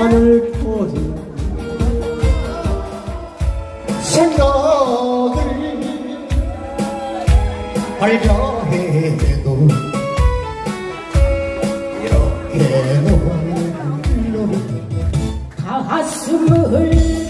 하늘 퍼진 생각을 발견해도 이렇게 널 그 가슴을